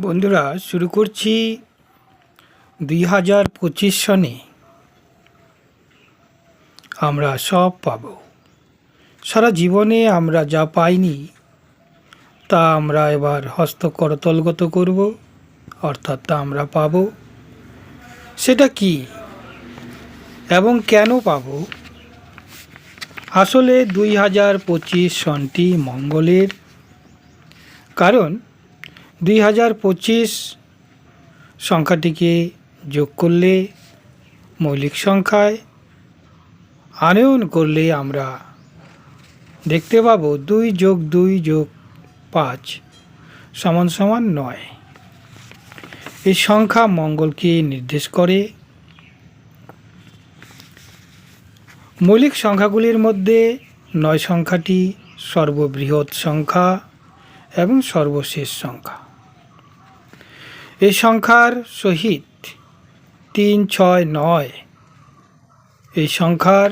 বন্ধুরা, শুরু করছি দুই হাজার পঁচিশ সনে। আমরা সব পাব। সারা জীবনে আমরা যা পাইনি, তা আমরা এবার হস্ত করতলগত করব, অর্থাৎ তা আমরা পাব। সেটা কি এবং কেন পাব? আসলে দুই হাজার পঁচিশ সনটি মঙ্গলের। কারণ দুই হাজার পঁচিশ সংখ্যাটিকে যোগ করলে মৌলিক সংখ্যায় আনয়ন করলে আমরা দেখতে পাবো দুই যোগ দুই যোগ পাঁচ সমান সমান নয়। এই সংখ্যা মঙ্গলকে নির্দেশ করে। মৌলিক সংখ্যাগুলির মধ্যে নয় সংখ্যাটি সর্ববৃহৎ সংখ্যা। এবং সর্বশেষ সংখ্যা। এই সংখ্যার সহিত তিন, ছয়, নয় এই সংখ্যার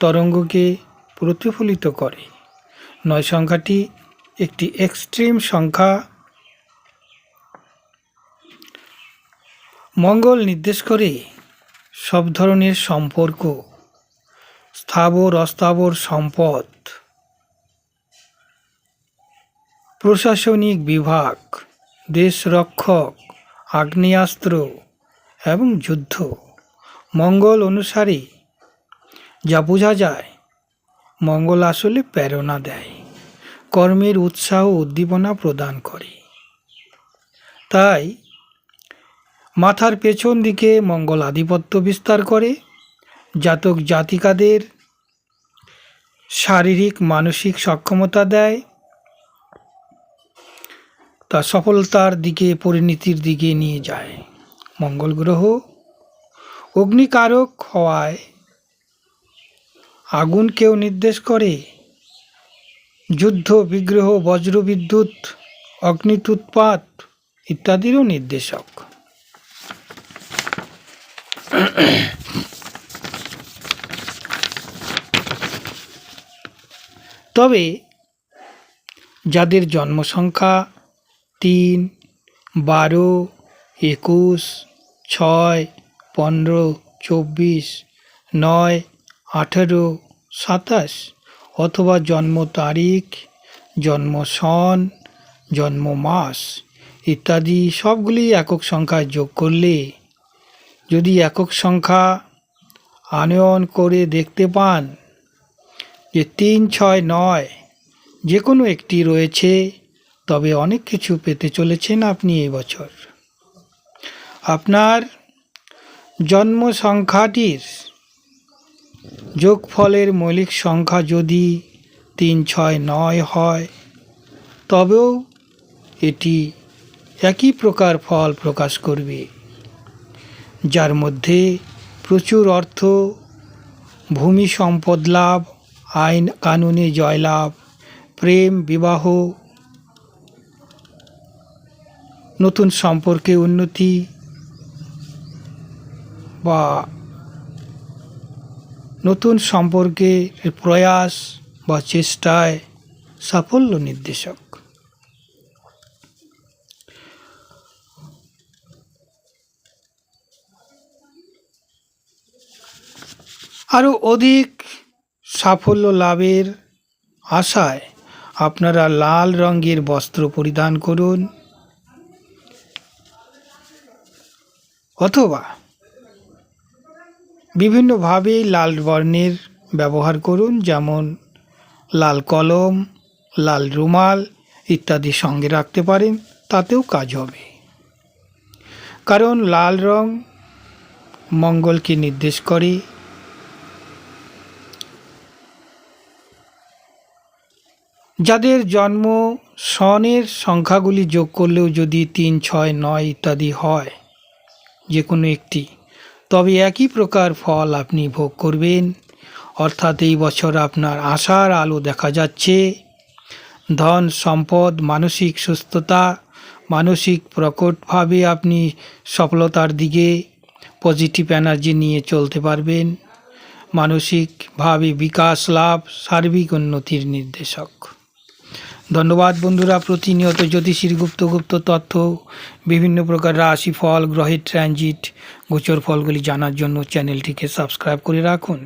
তরঙ্গকে প্রতিফলিত করে। নয় সংখ্যাটি একটি এক্সট্রিম সংখ্যা। মঙ্গল নির্দেশ করে সব ধরনের সম্পর্ক, স্থাবর, অস্থাবর সম্পদ প্রশাসনিক বিভাগ, দেশরক্ষক, আগ্নেয়াস্ত্র এবং যুদ্ধ। মঙ্গল অনুসারে, যা বোঝা যায়, মঙ্গল আসলে প্রেরণা দেয়, কর্মের উৎসাহ উদ্দীপনা প্রদান করে। তাই, মাথার পেছন দিকে মঙ্গল আধিপত্য বিস্তার করে জাতক জাতিকাদের শারীরিক, মানসিক সক্ষমতা দেয় তা সফলতার দিকে, পরিণতির দিকে নিয়ে যায়। মঙ্গল গ্রহ অগ্নিকারক হওয়ায় আগুনকেও নির্দেশ করে। যুদ্ধ, বিগ্রহ, বজ্রবিদ্যুৎ, অগ্নিতুৎপাত ইত্যাদিরও নির্দেশক। তবে যাদের জন্মসংখ্যা তিন, বারো, একুশ, ছয়, পনেরো, চব্বিশ, নয়, আঠেরো, সাতাশ অথবা জন্ম তারিখ, জন্ম সন, জন্ম মাস ইত্যাদি সবগুলি একক সংখ্যায় যোগ করলে যদি একক সংখ্যা আনয়ন করে দেখতে পান যে তিন, ছয়, নয় যে কোনো একটি রয়েছে তবে অনেক কিছু পেতে চলেছেন আপনি এই বছর। আপনার জন্ম সংখ্যাটির যোগফলের মৌলিক সংখ্যা যদি তিন, ছয়, নয় হয়, তবেও এটি একই প্রকার ফল প্রকাশ করবে, যার মধ্যে প্রচুর অর্থ, ভূমি সম্পদ লাভ, আইন, কানুনে জয়লাভ, প্রেম, বিবাহ নতুন সম্পর্কে উন্নতি বা নতুন সম্পর্কে প্রয়াস বা চেষ্টায় সাফল্য নির্দেশক। আরও অধিক সাফল্য লাভের আশায় আপনারা লাল রঙের বস্ত্র পরিধান করুন। অথবা বিভিন্নভাবে লাল বর্ণের ব্যবহার করুন, যেমন লাল কলম, লাল রুমাল ইত্যাদি সঙ্গে রাখতে পারেন, তাতেও কাজ হবে। কারণ লাল রং মঙ্গলকে নির্দেশ করে। যাদের জন্ম সনের সংখ্যাগুলি যোগ করলেও যদি তিন, ছয়, নয় ইত্যাদি হয় যে কোনো একটি। তবে একই প্রকার ফল আপনি ভোগ করবেন। অর্থাৎ এই বছর আপনার আশার আলো দেখা যাচ্ছে। ধন, সম্পদ, মানসিক সুস্থতা, মানসিক প্রকটভাবে আপনি সফলতার দিকে পজিটিভ এনার্জি নিয়ে চলতে পারবেন। মানসিকভাবে বিকাশ, লাভ, সার্বিক উন্নতির নির্দেশক। ধন্যবাদ বন্ধুরা, প্রতিনিয়ত জ্যোতিষীর গুপ্ত গুপ্ত তথ্য, বিভিন্ন প্রকার রাশি ফল, গ্রহের ট্রানজিট গোচর ফলগুলি জানার জন্য চ্যানেলটিকে সাবস্ক্রাইব করে রাখুন।